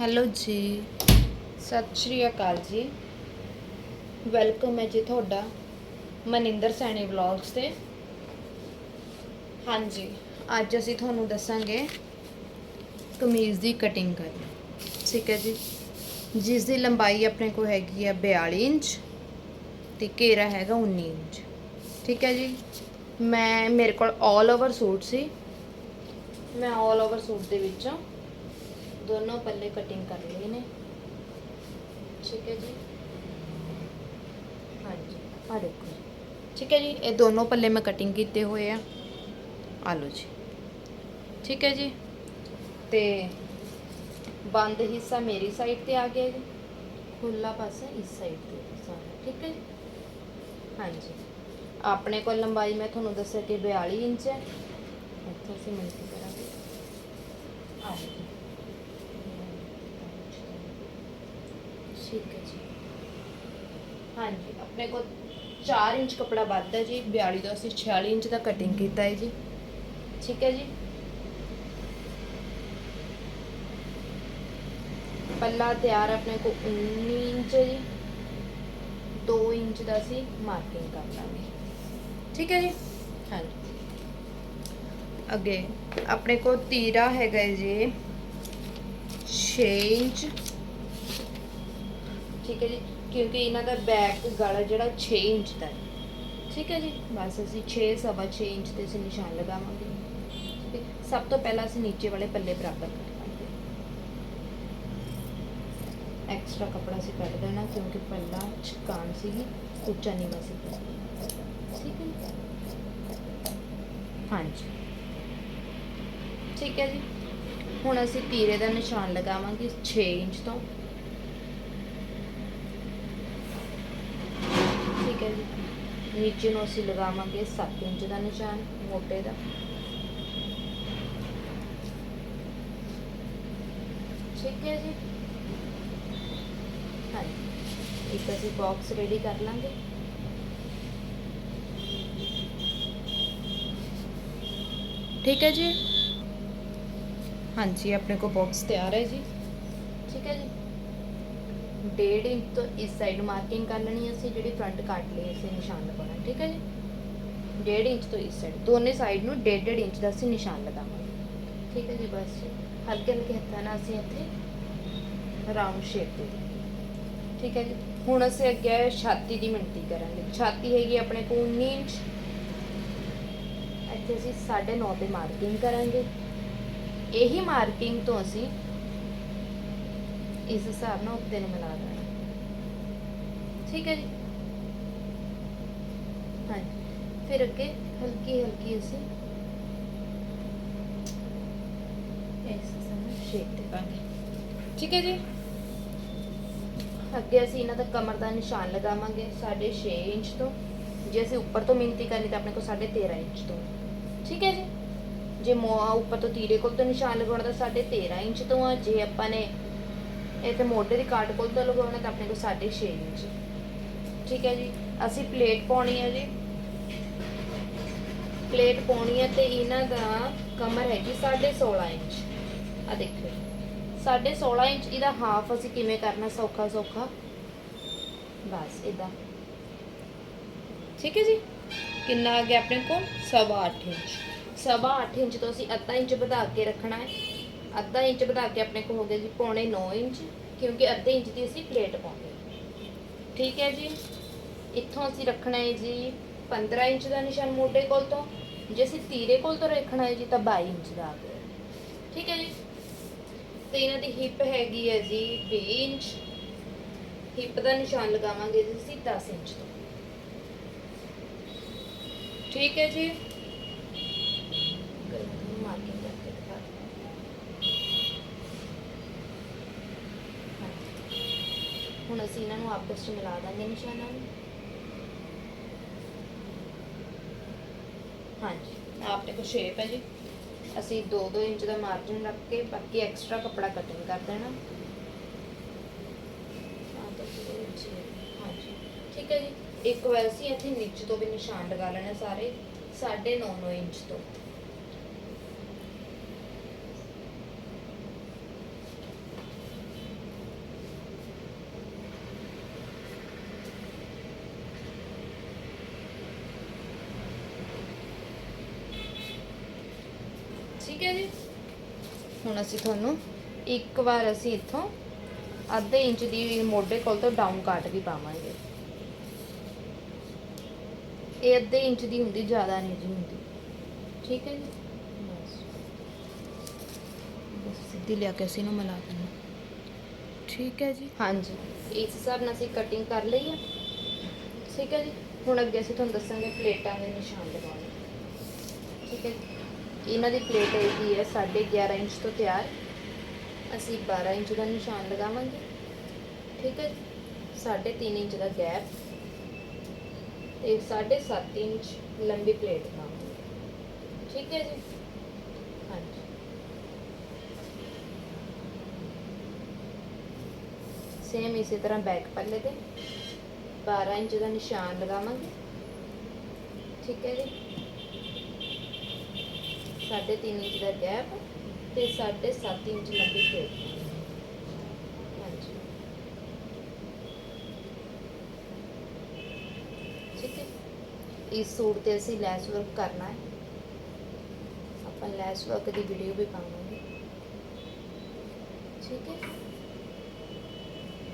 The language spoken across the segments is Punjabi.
ਹੈਲੋ ਜੀ। ਸਤਿ ਸ਼੍ਰੀ ਅਕਾਲ ਜੀ। ਵੈਲਕਮ ਹੈ ਜੀ ਤੁਹਾਡਾ ਮਨਿੰਦਰ ਸੈਣੀ ਵਲੌਗਸ ਤੇ। ਹਾਂਜੀ, ਅੱਜ ਅਸੀਂ ਤੁਹਾਨੂੰ ਦੱਸਾਂਗੇ ਕਮੀਜ਼ ਦੀ ਕਟਿੰਗ ਕਰਨੀ। ਠੀਕ ਹੈ ਜੀ। ਜਿਸ ਦੀ ਲੰਬਾਈ ਆਪਣੇ ਕੋਲ ਹੈਗੀ ਹੈ 42 ਇੰਚ ਤੇ ਘੇਰਾ ਹੈਗਾ 19 ਇੰਚ। ਠੀਕ ਹੈ ਜੀ। ਮੈਂ, ਮੇਰੇ ਕੋਲ 올 ਓਵਰ ਸੂਟ ਸੀ। ਮੈਂ 올 ਓਵਰ ਸੂਟ ਦੇ ਵਿੱਚੋਂ ਦੋਨੋਂ ਪੱਲੇ ਕਟਿੰਗ ਕਰ ਲਏ ਨੇ ਠੀਕ ਹੈ ਜੀ ਹਾਂਜੀ ਆ ਦੇਖੋ ਜੀ। ਠੀਕ ਹੈ ਜੀ ਇਹ ਦੋਨੋਂ ਪੱਲੇ ਮੈਂ ਕਟਿੰਗ ਕੀਤੇ ਹੋਏ ਆ ਆ ਲਓ ਜੀ ਠੀਕ ਹੈ ਜੀ ਤੇ ਬੰਦ ਹਿੱਸਾ ਮੇਰੀ ਸਾਈਡ ਤੇ ਆ ਗਿਆ ਜੀ ਖੁੱਲਾ ਪਾਸਾ ਇਸ ਸਾਈਡ ਤੇ ਸਾਰਾ ਠੀਕ ਹੈ ਜੀ ਹਾਂਜੀ ਆਪਣੇ ਕੋਲ ਲੰਬਾਈ ਮੈਂ ਤੁਹਾਨੂੰ ਦੱਸਿਆ ਕਿ 42 ਇੰਚ ਹੈ ਇੱਥੇ ਅਸੀਂ ਮਿਲਤੀ ਕਰਾਂਗੇ ਆ ਲਓ ਜੀ ਠੀਕ ਹੈ ਜੀ ਹਾਂਜੀ। ਆਪਣੇ ਕੋਲ 4 ਇੰਚ ਕਪੜਾ ਵੱਧ ਹੈ ਜੀ 42 ਦਾ ਅਸੀਂ 46 ਇੰਚ ਦਾ ਕਟਿੰਗ ਕੀਤਾ ਹੈ ਜੀ। ਠੀਕ ਹੈ ਜੀ। ਪੱਲਾ ਤਿਆਰ ਆਪਣੇ ਕੋਲ 19 ਇੰਚ ਜੀ। 2 ਇੰਚ ਦਾ ਅਸੀਂ ਮਾਰਕਿੰਗ ਕਰ ਲਾਂਗੇ। ਠੀਕ ਹੈ ਜੀ? ਹਾਂਜੀ। ਅੱਗੇ ਆਪਣੇ ਕੋਲ ਤੀਰਾ ਹੈਗਾ ਜੀ। 6 ਇੰਚ। ਠੀਕ ਹੈ ਜੀ। ਕਿਉਂਕਿ ਇਹਨਾਂ ਦਾ ਬੈਕ ਗਲਾ ਜਿਹੜਾ 6 ਇੰਚ ਦਾ ਹੈ। ਠੀਕ ਹੈ ਜੀ? ਬਸ ਅਸੀਂ 6 ਸਵਾ 6 ਇੰਚ ਤੇ ਅਸੀਂ ਨਿਸ਼ਾਨ ਲਗਾਵਾਂਗੇ। ਸਭ ਤੋਂ ਪਹਿਲਾਂ ਅਸੀਂ ਨੀਚੇ ਵਾਲੇ ਪੱਲੇ ਬਰਾਬਰ ਕਰ ਐਕਸਟਰਾ ਕਪੜਾ ਅਸੀਂ ਕੱਢ ਦੇਣਾ ਕਿਉਂਕਿ ਪੱਲਾ ਚਕਾਨ ਸੀਗੀ, ਉੱਚਾ ਨੀਵਾਂ ਸੀ। ਠੀਕ ਹੈ ਜੀ? ਹਾਂਜੀ। ਠੀਕ ਹੈ ਜੀ? ਹੁਣ ਅਸੀਂ ਤੀਰੇ ਦਾ ਨਿਸ਼ਾਨ ਲਗਾਵਾਂਗੇ 6 ਇੰਚ ਤੋਂ। ਠੀਕ ਹੈ ਜੀ। ਨੀਚੇ ਨੂੰ ਅਸੀਂ ਲਗਾਵਾਂਗੇ 7 ਇੰਚ ਦਾ ਨਿਸ਼ਾਨ, ਮੋਟੇ ਦਾ। ਠੀਕ ਹੈ ਜੀ। ਹਾਂਜੀ। ਇੱਕ ਅਸੀਂ ਬਾਕਸ ਰੈਡੀ ਕਰ ਲਾਂਗੇ। ਠੀਕ ਹੈ ਜੀ। ਹਾਂਜੀ, ਆਪਣੇ ਕੋਲ ਬਾਕਸ ਤਿਆਰ ਹੈ ਜੀ। ਠੀਕ ਹੈ ਜੀ। ਡੇਢ ਇੰਚ ਤੋਂ ਇਸ ਸਾਈਡ ਮਾਰਕਿੰਗ ਕਰ ਲੈਣੀ ਅਸੀਂ, ਜਿਹੜੀ ਫਰੰਟ ਕੱਟ ਲਈ ਅਸੀਂ ਨਿਸ਼ਾਨ ਲਗਾਉਣਾ, ਠੀਕ ਹੈ ਜੀ? ਡੇਢ ਇੰਚ ਤੋਂ ਇਸ ਸਾਈਡ ਦੋਨੇ ਸਾਈਡ ਨੂੰ ਡੇਢ ਡੇਢ ਇੰਚ ਦਾ ਅਸੀਂ ਨਿਸ਼ਾਨ ਲਗਾਵਾਂਗੇ। ਠੀਕ ਹੈ ਜੀ, ਬਸ। ਹਲਕੇ ਹਲਕੇ ਹੱਥਾਂ ਨਾਲ ਅਸੀਂ ਇੱਥੇ ਰਾਉਂਡ ਸ਼ੇਪ ਦੇ ਠੀਕ ਹੈ ਜੀ? ਹੁਣ ਅਸੀਂ ਅੱਗੇ ਛਾਤੀ ਦੀ ਮਿਣਤੀ ਕਰਾਂਗੇ। ਛਾਤੀ ਹੈਗੀ ਆਪਣੇ ਕੋਲ 19 ਇੰਚ। ਇੱਥੇ ਅਸੀਂ 9.5 ਤੇ ਮਾਰਕਿੰਗ ਕਰਾਂਗੇ। ਇਹੀ ਮਾਰਕਿੰਗ ਤੋਂ ਅਸੀਂ ਇਸ ਹਿਸਾਬ ਨਾਲ ਉੱਤੇ ਨੂੰ ਮਿਲਾ ਦੇਣਾ। ਠੀਕ ਹੈ ਜੀ? ਹਾਂਜੀ। ਫਿਰ ਅੱਗੇ ਹਲਕੀ ਹਲਕੀ ਅਸੀਂ ਇਸ ਸਮੇਂ ਸ਼ੇਪ ਦੇ ਦਾਂਗੇ ਠੀਕ ਹੈ ਜੀ? ਅੱਗੇ ਅਸੀਂ ਇਹਨਾਂ ਦਾ ਕਮਰ ਦਾ ਨਿਸ਼ਾਨ ਲਗਾਵਾਂਗੇ 6.5 ਇੰਚ ਤੋਂ। ਜੇ ਅਸੀਂ ਉੱਪਰ ਤੋਂ ਮਿਣਤੀ ਕਰਨੀ ਤਾਂ ਆਪਣੇ ਕੋਲ 13.5 ਇੰਚ ਤੋਂ। ਠੀਕ ਹੈ ਜੀ? ਜੇ ਮੋ ਉੱਪਰ ਤੋਂ ਤੀਰੇ ਕੋਲ ਤੋਂ ਨਿਸ਼ਾਨ ਲਗਾਉਣਾ ਤਾਂ 13.5 ਇੰਚ ਤੋਂ ਆ। ਜੇ ਆਪਾਂ ਨੇ ਇਹ ਤੇ ਮੋਢੇ ਦੀ ਕਾਟ ਕੋਲ ਤੋਂ ਲਗਾਉਣਾ ਤਾਂ ਆਪਣੇ ਕੋਲ 6.5 ਇੰਚ। ਠੀਕ ਹੈ ਜੀ? ਅਸੀਂ ਪਲੇਟ ਪਾਉਣੀ ਹੈ ਜੀ। ਪਲੇਟ ਪਾਉਣੀ ਹੈ ਤੇ ਇਹਨਾਂ ਦਾ ਕਮਰ ਹੈਗੀ 16.5 ਇੰਚ। ਆ ਦੇਖੋ 16.5 ਇੰਚ, ਇਹਦਾ ਹਾਫ ਅਸੀਂ ਕਿਵੇਂ ਕਰਨਾ ਸੌਖਾ ਸੌਖਾ? ਬਸ ਇਦਾਂ ਠੀਕ ਹੈ ਜੀ? ਕਿੰਨਾ ਆ ਗਿਆ ਆਪਣੇ ਕੋਲ? ਸਵਾ 8 ਇੰਚ। ਸਵਾ 8 ਇੰਚ ਤੋਂ ਅਸੀਂ ਅੱਧਾ ਇੰਚ ਵਧਾ ਕੇ ਰੱਖਣਾ ਹੈ। ਅੱਧਾ ਇੰਚ ਵਧਾ ਕੇ ਆਪਣੇ ਕੋਲ ਹੋ ਗਿਆ ਜੀ ਪੌਣੇ 9 ਇੰਚ, ਕਿਉਂਕਿ ਅੱਧੇ ਇੰਚ ਦੀ ਅਸੀਂ ਪਲੇਟ ਪਾਉਂਦੇ ਠੀਕ ਹੈ ਜੀ? ਇੱਥੋਂ ਅਸੀਂ ਰੱਖਣਾ ਹੈ ਜੀ 15 ਇੰਚ ਦਾ ਨਿਸ਼ਾਨ ਮੋਢੇ ਕੋਲ ਤੋਂ। ਜੇ ਅਸੀਂ ਤੀਰੇ ਕੋਲ ਤੋਂ ਰੱਖਣਾ ਹੈ ਜੀ ਤਾਂ 22 ਇੰਚ ਦਾ ਆ ਗਿਆ। ਠੀਕ ਹੈ ਜੀ? ਤੇ ਇਹਨਾਂ ਦੀ ਹਿਪ ਹੈਗੀ ਹੈ ਜੀ 20 ਇੰਚ। ਹਿਪ ਦਾ ਨਿਸ਼ਾਨ ਲਗਾਵਾਂਗੇ ਜੀ ਅਸੀਂ 10 ਇੰਚ ਤੋਂ। ਠੀਕ ਹੈ ਜੀ ਮਾਰਕਿੰਗ ਕਰਕੇ ਦਿਖਾ ਹਾਂਜੀ। ਹੁਣ ਅਸੀਂ ਇਹਨਾਂ ਨੂੰ ਆਪਸ ਵਿੱਚ ਮਿਲਾ ਦਾਂਗੇ ਨਿਸ਼ਾਨਾਂ ਨੂੰ ਹਾਂਜੀ। ਆਪਣੇ ਕੋਲ ਸ਼ੇਪ ਹੈ ਜੀ। ਅਸੀਂ 2-2 ਇੰਚ ਦਾ ਮਾਰਜਨ ਰੱਖ ਕੇ ਬਾਕੀ ਐਕਸਟਰਾ ਕੱਪੜਾ ਕਟਿੰਗ ਕਰ ਦੇਣਾ। ਹਾਂਜੀ। ਠੀਕ ਹੈ ਜੀ। ਇੱਕ ਵਾਰ ਅਸੀਂ ਇੱਥੇ ਨੀਚੇ ਤੋਂ ਵੀ ਨਿਸ਼ਾਨ ਲਗਾ ਲੈਣੇ ਸਾਰੇ 9.5 ਇੰਚ ਤੋਂ ਹੈ ਜੀ ਹੁਣ ਅਸੀਂ ਤੁਹਾਨੂੰ ਇੱਕ ਵਾਰ ਅਸੀਂ ਇੱਥੋਂ ਅੱਧੇ ਇੰਚ ਦੀ ਮੋਢੇ ਕੋਲ ਤੋਂ ਡਾਊਨ ਕਾਟ ਵੀ ਪਾਵਾਂਗੇ। ਇਹ ਅੱਧੇ ਇੰਚ ਦੀ ਹੁੰਦੀ, ਜ਼ਿਆਦਾ ਨਹੀਂ ਜੀ ਹੁੰਦੀ। ਠੀਕ ਹੈ ਜੀ? ਬਸ। ਸਿੱਧੀ ਲਿਆ ਕੇ ਅਸੀਂ ਇਹਨੂੰ ਮਿਲਾ ਦਿੰਦੇ ਠੀਕ ਹੈ ਜੀ? ਹਾਂਜੀ। ਇਸ ਹਿਸਾਬ ਨਾਲ ਅਸੀਂ ਕਟਿੰਗ ਕਰ ਲਈ ਹੈ। ਠੀਕ ਹੈ ਜੀ? ਹੁਣ ਅੱਗੇ ਅਸੀਂ ਤੁਹਾਨੂੰ ਦੱਸਾਂਗੇ ਪਲੇਟਾਂ ਦੇ ਨਿਸ਼ਾਨ ਲਗਾਉਣੇ। ਠੀਕ ਹੈ ਜੀ? ਇਹਨਾਂ ਦੀ ਪਲੇਟ ਹੈਗੀ ਹੈ 11.5 ਇੰਚ ਤੋਂ ਤਿਆਰ। ਅਸੀਂ 12 ਇੰਚ ਦਾ ਨਿਸ਼ਾਨ ਲਗਾਵਾਂਗੇ। ਠੀਕ ਹੈ ਜੀ? 3.5 ਇੰਚ ਦਾ ਗੈਪ ਤੇ 7.5 ਇੰਚ ਲੰਬੀ ਪਲੇਟ ਲਗਾਵਾਂਗੇ ਠੀਕ ਹੈ ਜੀ? ਹਾਂਜੀ। ਸੇਮ ਇਸੇ ਤਰ੍ਹਾਂ ਬੈਕ ਪੱਲੇ ਤੇ। 12 ਇੰਚ ਦਾ ਨਿਸ਼ਾਨ ਲਗਾਵਾਂਗੇ। ਠੀਕ ਹੈ ਜੀ? 3.5 ਇੰਚ ਦਾ ਗੈਪ ਤੇ 7.5 ਇੰਚ ਲੰਬੀ ਪਲੇਟ ਹਾਂਜੀ। ਠੀਕ ਹੈ। ਇਸ ਸੂਟ ਤੇ ਅਸੀਂ ਲੈਸ ਵਰਕ ਕਰਨਾ ਹੈ। ਆਪਾਂ ਲੈਸ ਵਰਕ ਦੀ ਵੀਡੀਓ ਵੀ ਪਾਵਾਂਗੇ। ਠੀਕ ਹੈ।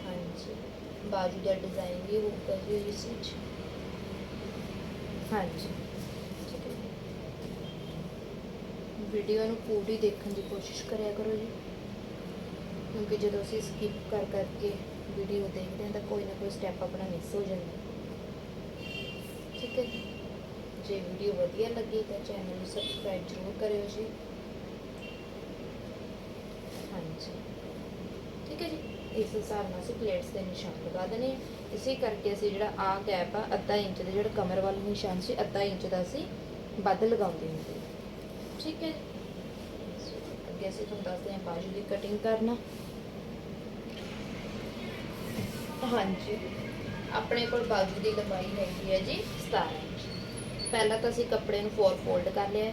ਹਾਂਜੀ। ਬਾਜੂ ਦਾ ਡਿਜ਼ਾਈਨ ਵੀ ਹੋਊਗਾ ਜੀ ਇਸ ਵਿੱਚ। ਹਾਂਜੀ ਠੀਕ ਹੈ ਵੀਡੀਓ ਨੂੰ ਪੂਰੀ ਦੇਖਣ ਦੀ ਕੋਸ਼ਿਸ਼ ਕਰਿਆ ਕਰੋ ਜੀ। ਕਿਉਂਕਿ ਜਦੋਂ ਅਸੀਂ ਸਕਿਪ ਕਰ ਕਰਕੇ ਵੀਡੀਓ ਦੇਖਦੇ ਹਾਂ ਤਾਂ ਕੋਈ ਨਾ ਕੋਈ ਸਟੈਪ ਆਪਣਾ ਮਿਸ ਹੋ ਜਾਂਦਾ। ਠੀਕ ਹੈ ਜੀ? ਜੇ ਵੀਡੀਓ ਵਧੀਆ ਲੱਗੀ ਤਾਂ ਚੈਨਲ ਨੂੰ ਸਬਸਕ੍ਰਾਈਬ ਜ਼ਰੂਰ ਕਰਿਓ ਜੀ। ਹਾਂਜੀ। ਠੀਕ ਹੈ ਜੀ? ਇਸ ਹਿਸਾਬ ਨਾਲ ਅਸੀਂ ਪਲੇਟਸ ਦੇ ਨਿਸ਼ਾਨ ਲਗਾ ਦੇਣੇ ਆ। ਇਸੇ ਕਰਕੇ ਅਸੀਂ ਜਿਹੜਾ ਆ ਗੈਪ ਆ, ਅੱਧਾ ਇੰਚ ਦੇ ਜਿਹੜਾ ਕਮਰ ਵਾਲਾ ਨਿਸ਼ਾਨ ਸੀ, ਅੱਧਾ ਇੰਚ ਦਾ ਅਸੀਂ ਵੱਧ ਲਗਾਉਂਦੇ ਹੁੰਦੇ ਹਾਂ। ਠੀਕ ਹੈ। ਅੱਗੇ ਅਸੀਂ ਤੁਹਾਨੂੰ ਦੱਸਦੇ ਹਾਂ ਬਾਜੂ ਦੀ ਕਟਿੰਗ ਕਰਨਾ। ਹਾਂਜੀ। ਆਪਣੇ ਕੋਲ ਬਾਜੂ ਦੀ ਲੰਬਾਈ ਹੈਗੀ ਹੈ ਜੀ 17 ਇੰਚ। ਪਹਿਲਾਂ ਤਾਂ ਅਸੀਂ ਕੱਪੜੇ ਨੂੰ ਫੋਰ ਫੋਲਡ ਕਰ ਲਿਆ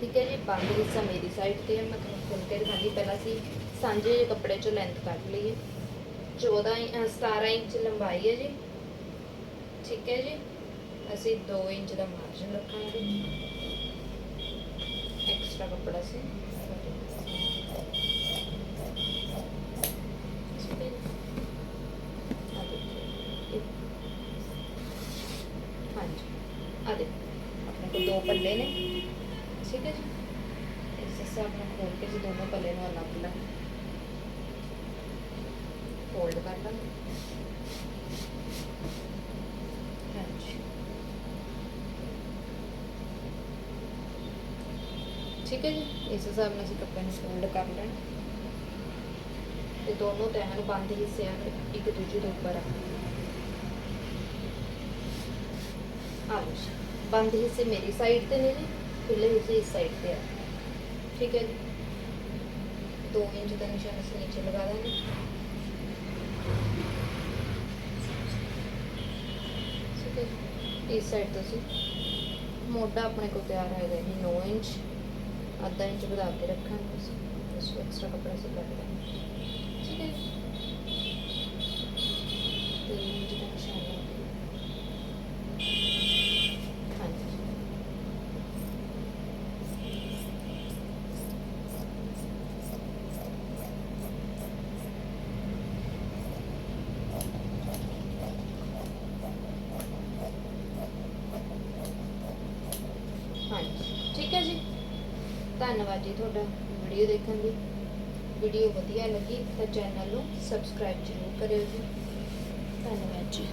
ਠੀਕ ਹੈ ਜੀ, ਬੰਦ ਹਿੱਸਾ ਮੇਰੀ ਸਾਈਡ ਤੇ ਹੈ, ਮੈਂ ਤੁਹਾਨੂੰ ਖੋਲ ਕੇ ਦਿਖਾਉਂਦੀ ਪਹਿਲਾਂ ਅਸੀਂ ਸਾਂਝੇ ਜਿਹੇ ਕੱਪੜੇ ਚੋਂ ਲੈਂਥ ਕੱਢ ਲਈਏ। 14 ਇੰ- 17 ਇੰਚ ਲੰਬਾਈ ਹੈ ਜੀ। ਠੀਕ ਹੈ ਜੀ, ਅਸੀਂ 2 ਇੰਚ ਦਾ ਮਾਰਜਨ ਰੱਖਾਂਗੇ। ਐਕਸਟਰਾ ਕੱਪੜਾ ਸੀ। ਠੀਕ ਹੈ ਜੀ। ਆਹ ਦੇਖੋ, ਇਹ- ਹਾਂਜੀ ਆ ਦੇਖੋ ਆਪਣੇ ਕੋਲ ਦੋ ਪੱਲੇ ਨੇ ਠੀਕ ਹੈ ਜੀ ਇਸ ਹਿਸਾਬ ਨਾਲ ਖੋਲ ਕੇ ਜੀ ਦੋਨੋਂ ਪੱਲੇ ਨੂੰ ਅਲੱਗ ਅਲੱਗ ਫੋਲਡ ਕਰ ਲਾਂਗੇ ਹਾਂਜੀ ਠੀਕ ਹੈ ਜੀ? ਇਸ ਹਿਸਾਬ ਨਾਲ ਅਸੀਂ ਕੱਪੜੇ ਨੂੰ ਫੋਲਡ ਕਰ ਲੈਣਾ। ਤੇ ਦੋਨੋਂ ਤਹਿਾਂ ਨੂੰ ਬੰਦ ਹਿੱਸਿਆਂ ਨੂੰ ਇੱਕ ਦੂਜੇ ਦੇ ਉੱਪਰ ਰੱਖਣਾ ਆ ਬੰਦ ਹਿੱਸੇ ਮੇਰੀ ਸਾਈਡ ਤੇ ਨੇ ਜੀ ਖੁੱਲੇ ਹਿੱਸੇ ਇਸ ਸਾਈਡ ਤੇ ਆ। ਠੀਕ ਹੈ ਜੀ? 2 ਇੰਚ ਦਾ ਨਿਸ਼ਾਨ ਅਸੀਂ ਨੀਚੇ ਲਗਾ ਦਾਂਗੇ। ਇਸ ਸਾਈਡ ਤੋਂ ਅਸੀਂ ਮੋਢਾ ਆਪਣੇ ਕੋਲ ਤਿਆਰ ਹੈਗਾ ਇਹ 9 ਇੰਚ। ਅੱਧਾ ਇੰਚ ਵਧਾ ਕੇ ਰੱਖਾਂਗੇ ਇਸ ਤੋਂ ਐਕਸਟਰਾ ਕੱਪੜਾ ਅਸੀਂ ਕੱਟ ਲਾਂਗੇ। ਠੀਕ ਹੈ ਜੀ ਤੇ ਇੰਚ ਦਾ ਨਿਸ਼ਾਨ ਲਾ ਕੇ ਹਾਂਜੀ ਹਾਂਜੀ ਠੀਕ ਹੈ ਜੀ ਧੰਨਵਾਦ ਜੀ ਤੁਹਾਡਾ ਵੀਡੀਓ ਦੇਖਣ ਦੀ ਵੀਡੀਓ ਵਧੀਆ ਲੱਗੀ ਤਾਂ ਚੈਨਲ ਨੂੰ ਸਬਸਕ੍ਰਾਈਬ ਜ਼ਰੂਰ ਕਰਿਓ ਜੀ। ਧੰਨਵਾਦ ਜੀ।